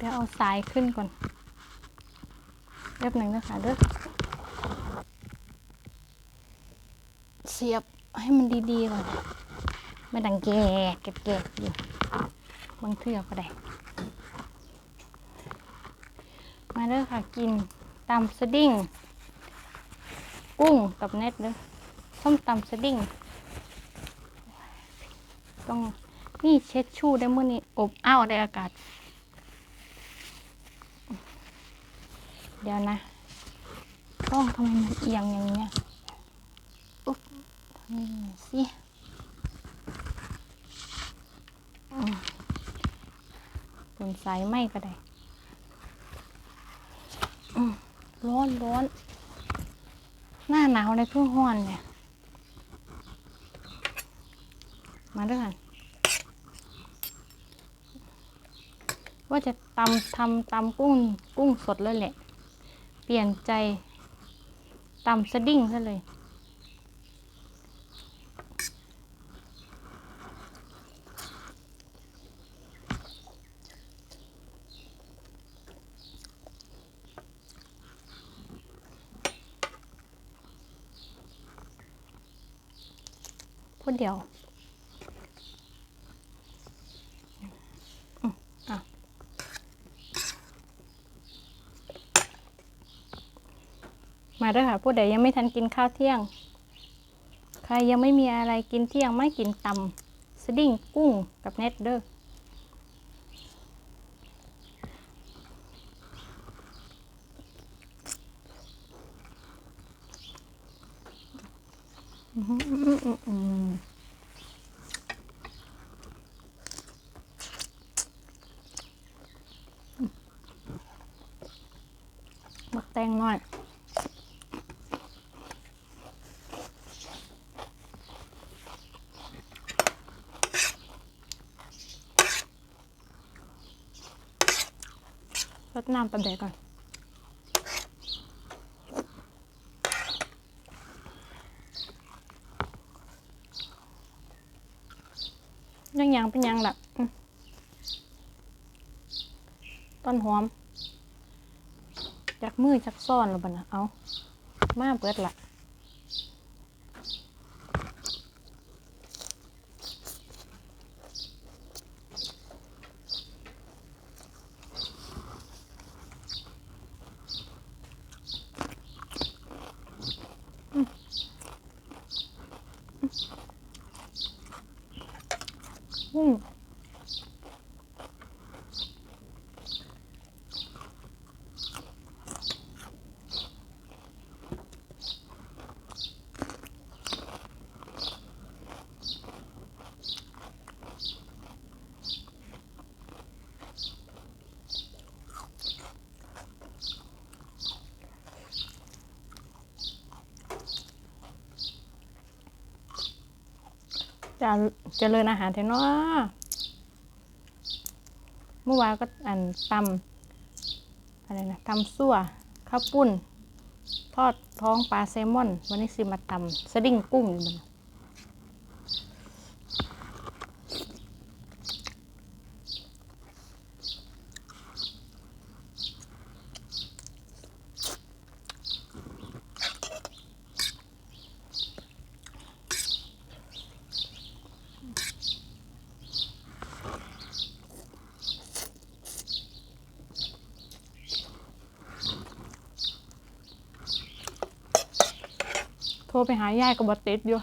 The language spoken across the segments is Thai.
เดี๋ยวเอาสายขึ้นก่อนเรียบหนึ่งนะคะเด้อเสียบให้มันดีๆก่อนไม่ดังแกกแกกแกกอยู่บางเทือกก็ได้มาเด้อค่ะกินตำสดิ้งกุ้งกับเน็ตเด้อส้มตำสดิ้งต้องนี่เช็ดชู่ได้เมื่อนี้อบอ้าวได้อากาศ เดี๋ยวนะกล้องทำไมมันเอียงอย่างเนี้ยอุ๊บทำนี่สิอืมบนสายไหมก็ได้อร้อนร้อน หน้าหนาวในเพิ่งห้อนเนี่ย มาด้วยกันว่าจะตำทำตำกุ้งกุ้งสดเลยแหละ เปลี่ยนใจต่ำสดิ้งซะเลย พูดเดียวอืมอะ มาด้วยค่ะผู้ใดยังไม่ทันกินข้าวเที่ยง ใครยังไม่มีอะไรกินเที่ยงไม่กินตำสดิ้งกุ้งกับเน็ตเด้ออื้อหืออื้อหืออื้อหือหมักแตงหน่อย น้ำปลาแดกก่อนยังยังเป็นยังล่ะต้นหอมจากมือจากซ่อนหรือเปล่านะเอา มาเปิดละอืม จะเจริญอาหารเถอะเนาะเมื่อวานก็อันตำอะไรนะตำซั่วข้าวปุ้น ทอดท้องปลาแซลมอน วันนี้สิมาตำสดิ้งกุ้งอยู่มัน โทรไปหายายกับบติดอยู่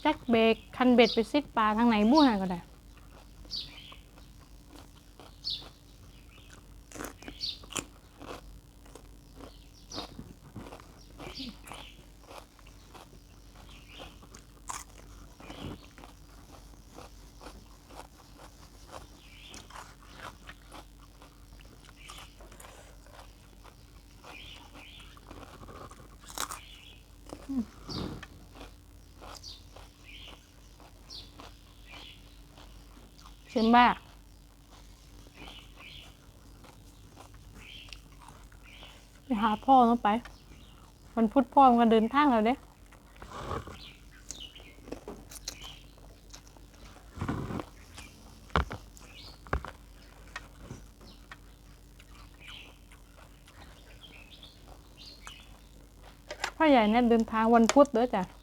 แจ็คเบรกคันเบ็ดไปซิดปลาทางไหนบ้วนก็ได้ ชื้นมากไปหาพ่อน้องไป มันพูดพ่อมันเดินทางเราเด้พ่อใหญ่เนี่ยเดินทางวันพุธเด้อจ้ะ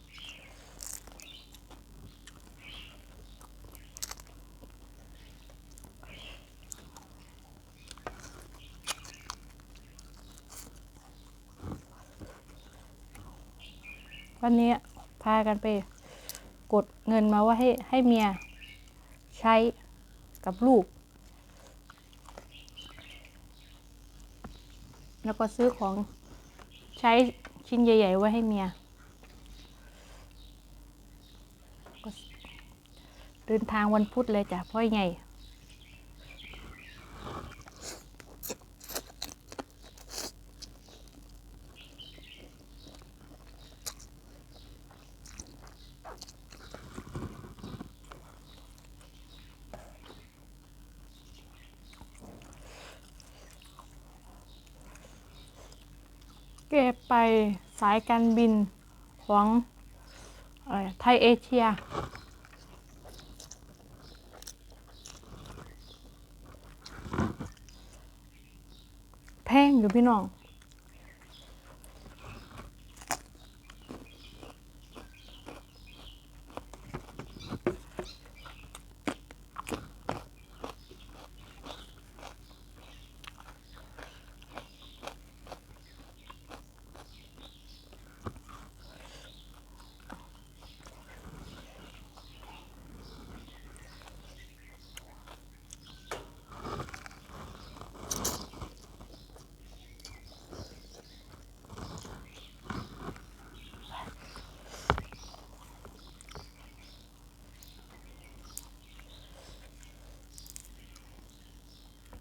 วันนี้พากันไปกดเงินมาว่าให้ให้เมียใช้กับลูก แล้วก็ซื้อของใช้ชิ้นใหญ่ ๆ ไว้ให้เมีย เดินทางวันพุธเลยจ้ะเพ่อใหญ่ เก็บไปสายการบินของอไทยเอเชีย แพงอยู่พี่น้อง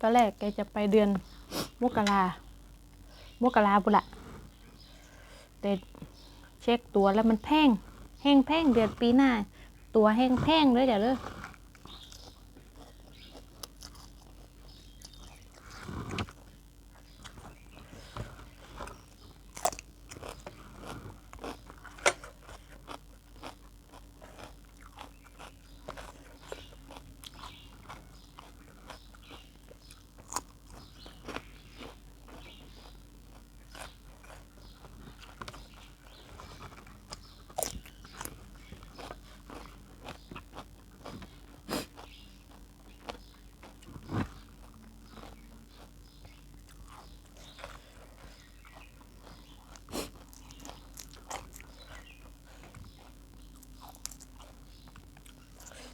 ตอนแรกแกจะไปเดือนมกรามกราบุละแต่เช็คตัวแล้วมันแพงแห้งแพงเดือนปีหน้า ตัวแห้งแพงเลยจ้ะเลย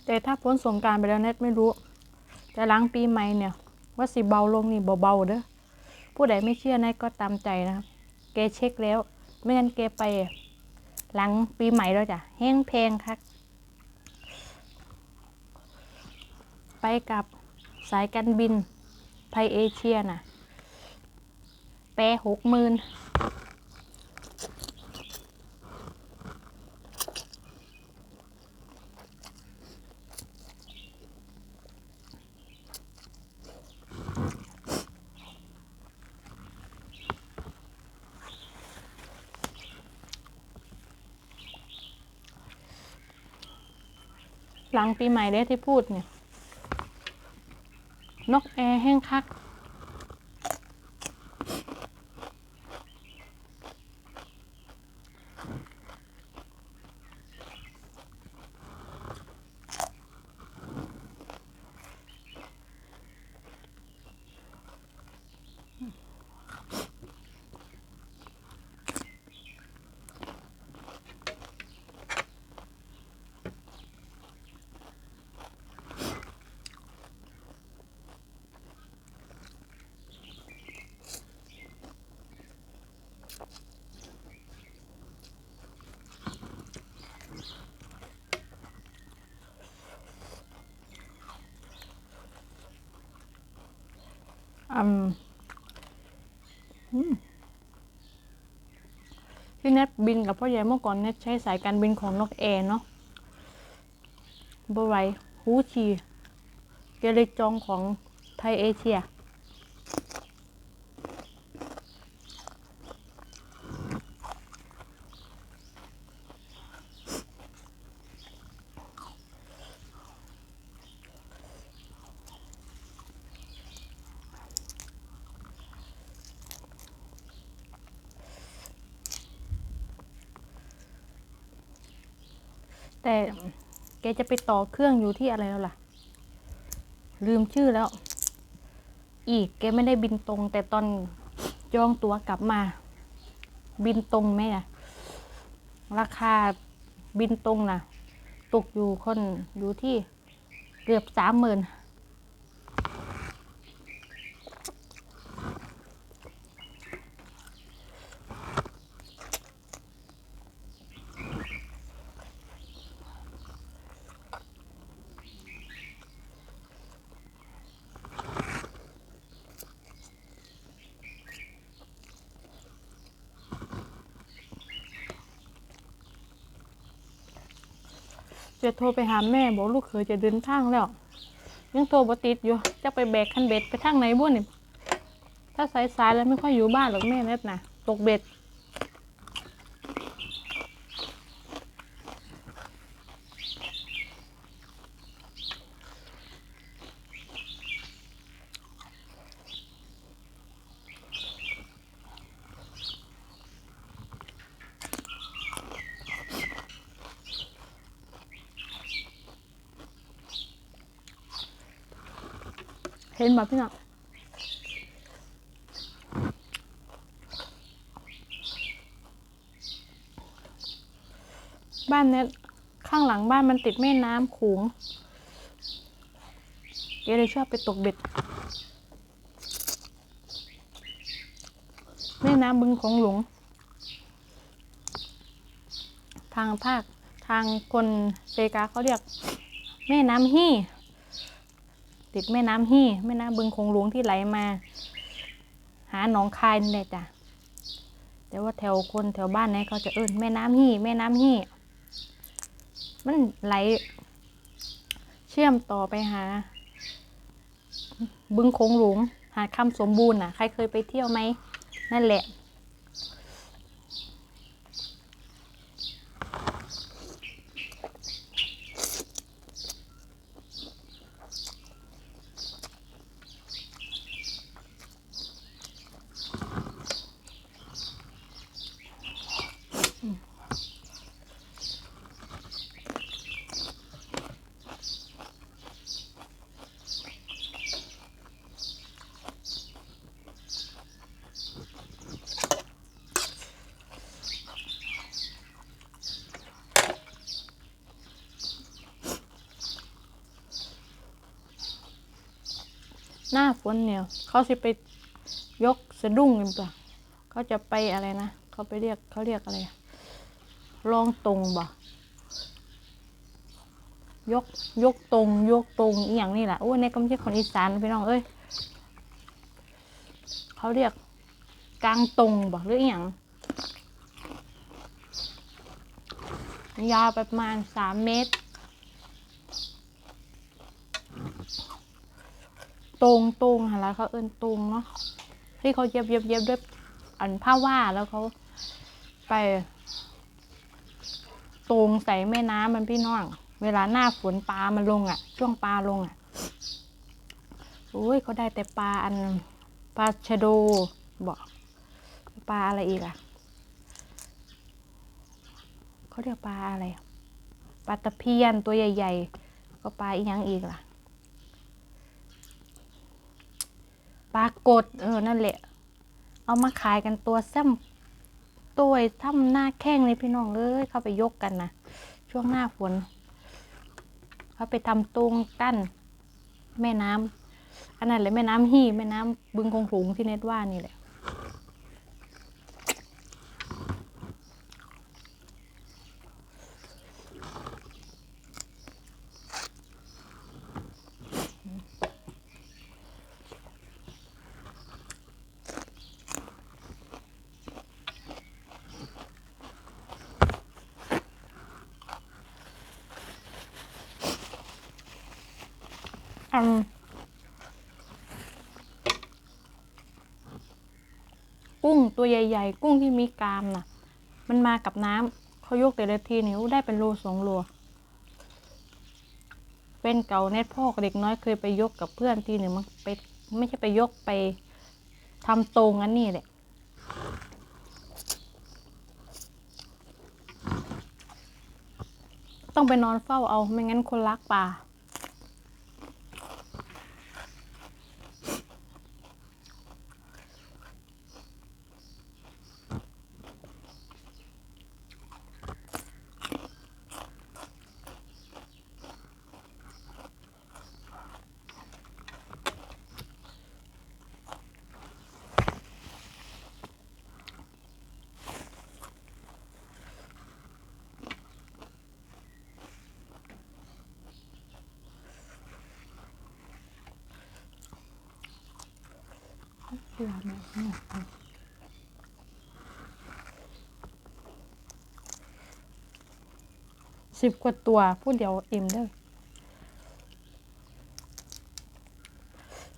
แต่ถ้าพ้นสงการไปแล้วเน็ตไม่รู้ แต่หลังปีใหม่เนี่ย ว่าสิเบาลงนี่เบาๆเด้อผู้ใดไม่เชื่อเน็ตก็ตามใจนะครับแกเช็คแล้ว ไม่งั้นแกไป หลังปีใหม่แล้วจ้ะแห้งแพงครับไปกับสายการบินไทยเอเชียน่ะแปรหกหมื่น หลังปีใหม่เด้ที่พูดเนี่ย นกแอร์แห้งคัก อืมอืมที่เน็ตบินกับพ่อใหญ่เมื่อก่อนเน็ตใช้สายการบินของนกแอร์เนาะบไหวฮูชี เกลยจองของไทยเอเชีย แต่แกจะไปต่อเครื่องอยู่ที่อะไรแล้วล่ะ ลืมชื่อแล้ว อีกแกไม่ได้บินตรง แต่ตอนจองตั๋วกลับมา บินตรงไหมอะราคาบินตรงนะตกอยู่คนอยู่ที่เกือบสามหมื่น จะโทรไปหาแม่บอกลูกเขยจะเดินทางแล้ว ยังโทรบติดอยู่จะไปแบกคันเบ็ดไปทางไหนบ้านนี่ถ้าสายๆแล้วไม่ค่อยอยู่บ้านหรอกแม่เน็ตนะตกเบ็ด ห็นแบบพี่น้องบ้านเนี้ยข้างหลังบ้านมันติดแม่น้ำขูงเกเลยชอบไปตกเบ็ด แม่น้ำบึงของหลวง ทางภาคทางคนเซกาเขาเรียก แม่น้ำฮี่ ติดแม่น้ำฮี่แม่น้ำบึงคงหลวงที่ไหลมา หาหนองคายนี่แหละจ้ะแต่ว่าแถวคนแถวบ้านนี้เขาจะเอิ้นแม่น้ำฮี่แม่น้ำฮี่มันไหล เชื่อมต่อไปหา บึงคงหลวงหาดคำสมบูรณ์น่ะ ใครเคยไปเที่ยวไหมนั่นแหละ ฝนเนี่ย เขาสิไปยกสะดุ้งกันตัวเขาจะไปอะไรนะ เขาไปเรียกเขาเรียกอะไรลองตรงบ่ยกยกตรง ยกตรงอีอย่างนี่แหละโอ้ในก็ไม่ใช่คนอีสานพี่น้องเอ้ยเขาเรียกกลางตรงบ่หรืออีอย่างยาวประมาณสามเมตร ตรงตรงค่ะแล้วเขาเอินตรงเนาะที่เขาเย็บเย็บเย็บด้วยอันผ้าว่าแล้วเขาไป ตรงใส่แม่น้ำมันพี่น้อง เวลาหน้าฝนปลามันลงอะ ช่วงปลาลงอะโอ้ยเขาได้แต่ปลาอันปลาชะโดบอกปลาอะไรอีกอะเขาเรียกปลาอะไรปลาตะเพียนตัวใหญ่ ๆ ก็ปลาอีกย่งอีกล่ะ ปลากดเออนั่นแหละ เอามาขายกันตัวซ้ำตัวถ้ำหน้าแข้งเลยพี่น้องเอ้ยเข้าไปยกกันนะช่วงหน้าฝนเขาไปทำตรงกั้นแม่น้ำอันนั้นแหละแม่น้ำฮี่แม่น้ำบึงคงสูงที่เน็ตว่านี่แหละ อัน กุ้งตัวใหญ่ ๆ กุ้งที่มีกรามน่ะ มันมากับน้ำเขายกแต่ละทีนิ้วได้เป็นโลสองโลเป็นเก่าเน็ตพ่อเด็กน้อยเคยไปยกกับเพื่อนทีหนึ่งมันไปไม่ใช่ไปยกไปทำตรงอันนี้แหละต้องไปนอนเฝ้าเอาไม่งั้นคนรักป่า สิบกว่าตัวพูดเดียวอิ่มเด้อ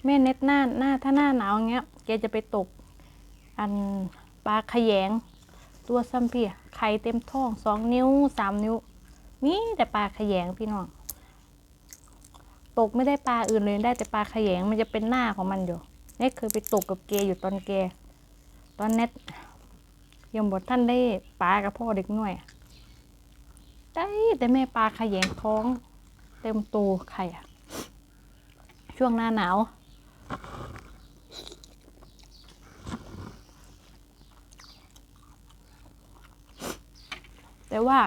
แม่เน็ตหน้าหน้าถ้าหน้าหนาวอย่างเงี้ยแกจะไปตก อันปลาขยง ตัวซ้ำเพียไข่เต็มท้องสองนิ้วสามนิ้ว นี่แต่ปลาขยงพี่น้องตกไม่ได้ปลาอื่นเลยได้แต่ปลาขยงมันจะเป็นหน้าของมันอยู่ เน็ตเคยไปตกกับเกอยู่ตอนแกตอนเน็ตยังบทท่านได้ปลากับพ่อเด็กหน่อยได้แต่แม่ปลาขยงท้อง เต็มตูไข่อะช่วงหน้าหนาว แต่ว่า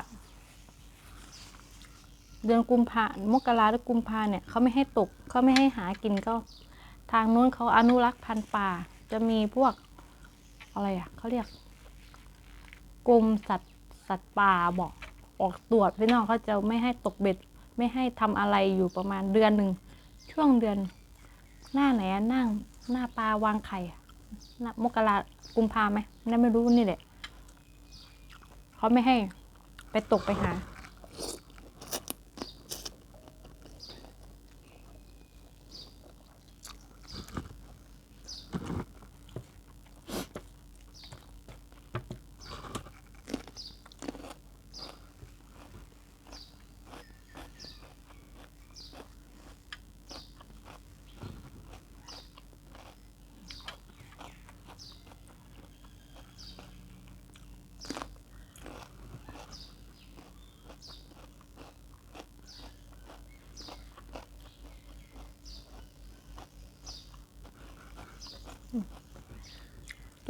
เดือนกุมภามกราหรือกุมภาเนี่ยเขาไม่ให้ตกเขาไม่ให้หากินก็ ทางนู้นเขาอนุรักษ์พันธุ์ป่า จะมีพวกอะไรอะเขาเรียกกรมสัตว์สัตว์ป่าบอกออกตรวจพี่น้องเขาจะไม่ให้ตกเบ็ด ไม่ให้ทำอะไรอยู่ประมาณเดือนหนึ่งช่วงเดือน หน้าไหนอะนั่งหน้าปลาวางไข่หน้ามกรากุมภาไหมนั่นไม่รู้นี่แหละเขาไม่ให้ไปตกไปหา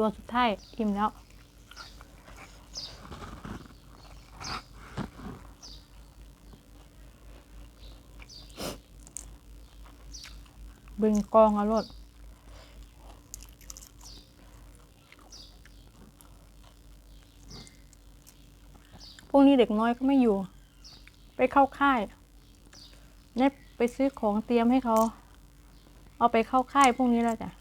ตัวสุดท้ายอิ่มแล้วบึงกองอารถพวกนี้เด็กน้อยก็ไม่อยู่ ไปเข้าค่ายเนี่ยไปซื้อของเตรียมให้เขา เอาไปเข้าค่ายพวกนี้แล้วจ้ะ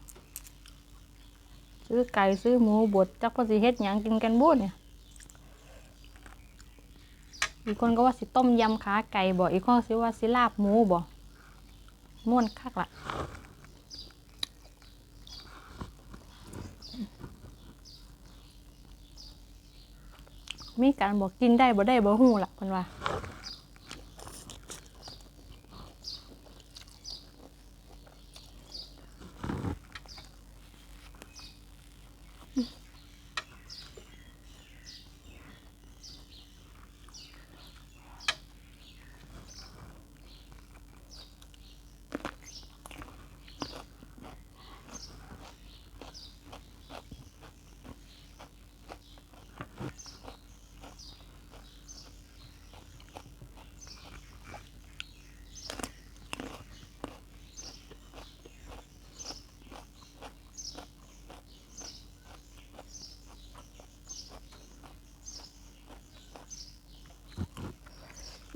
ซื้อไก่ซื้อหมูบดจักพอสิเฮ็ดหยังกินกันบุเนี่ยอีกคนก็ว่าสิต้มยำขาไก่บ่อีกคนสิว่าสิลาบหมูบ่ม่วนคักละมีการบอกกินได้บ่ได้บ่ฮู้ล่ะเพิ่นว่า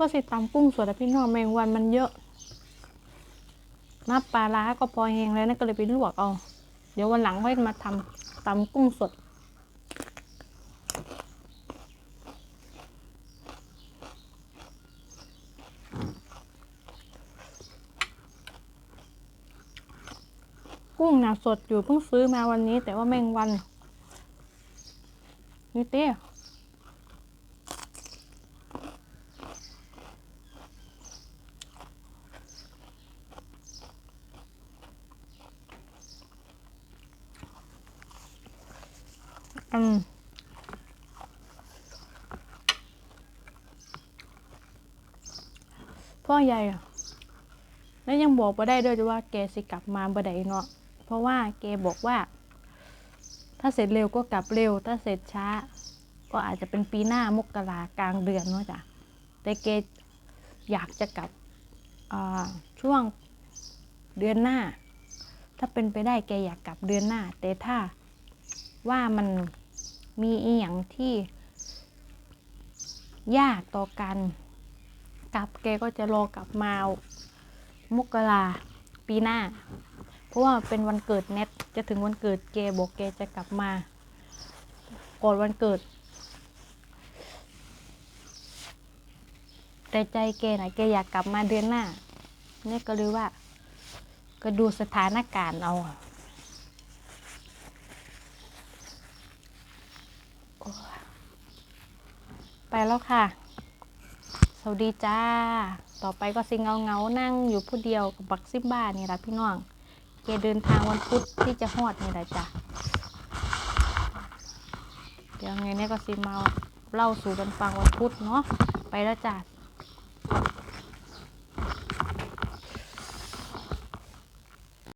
ก็สิตำกุ้งสดอะพี่น้องแมงวันมันเยอะน้ำปลาร้าก็พอแห้งแล้วนะก็เลยไปลวกเอา เดี๋ยววันหลังค่อยมาทำตำกุ้งสด กุ้งหนาสดอยู่เพิ่งซื้อมาวันนี้ แต่ว่าแมงวัน นี่เตี้ย อืม พ่อใหญ่อะแล้วยังบอกบ่ได้ด้วยว่าแกสิกลับมาบ่ได้เนาะเพราะว่าแกบอกว่า ถ้าเสร็จเร็วก็กลับเร็ว ถ้าเสร็จช้า ก็อาจจะเป็นปีหน้ามกรากลางเดือนเนาะจ้ะแต่แกอยากจะกลับช่วงเดือนหน้า ถ้าเป็นไปได้แกอยากกลับเดือนหน้า แต่ถ้าว่ามันมีอีหยังที่ยากต่อกัน กลับแกก็จะรอกลับมา มกราปีหน้า เพราะว่าเป็นวันเกิดเน็ตจะถึงวันเกิดแกบอกแกจะกลับมาก่อนวันเกิด แต่ใจแกนะแกอยากกลับมาเดือนหน้าเนี่ยก็เลยว่า ก็ดูสถานการณ์เอาไปแล้วค่ะ สวัสดีจ้า ต่อไปก็สิเงาเงานั่งอยู่ผู้เดียวกับบักซิบ้านี่ละพี่น้องเกเดินทางวันพุธที่จะฮอดนี่แหละจ้ะ เดี๋ยวไงเนี่ยก็สิมาเล่าสู่กันฟังวันพุธเนาะ ไปแล้วจ้ะ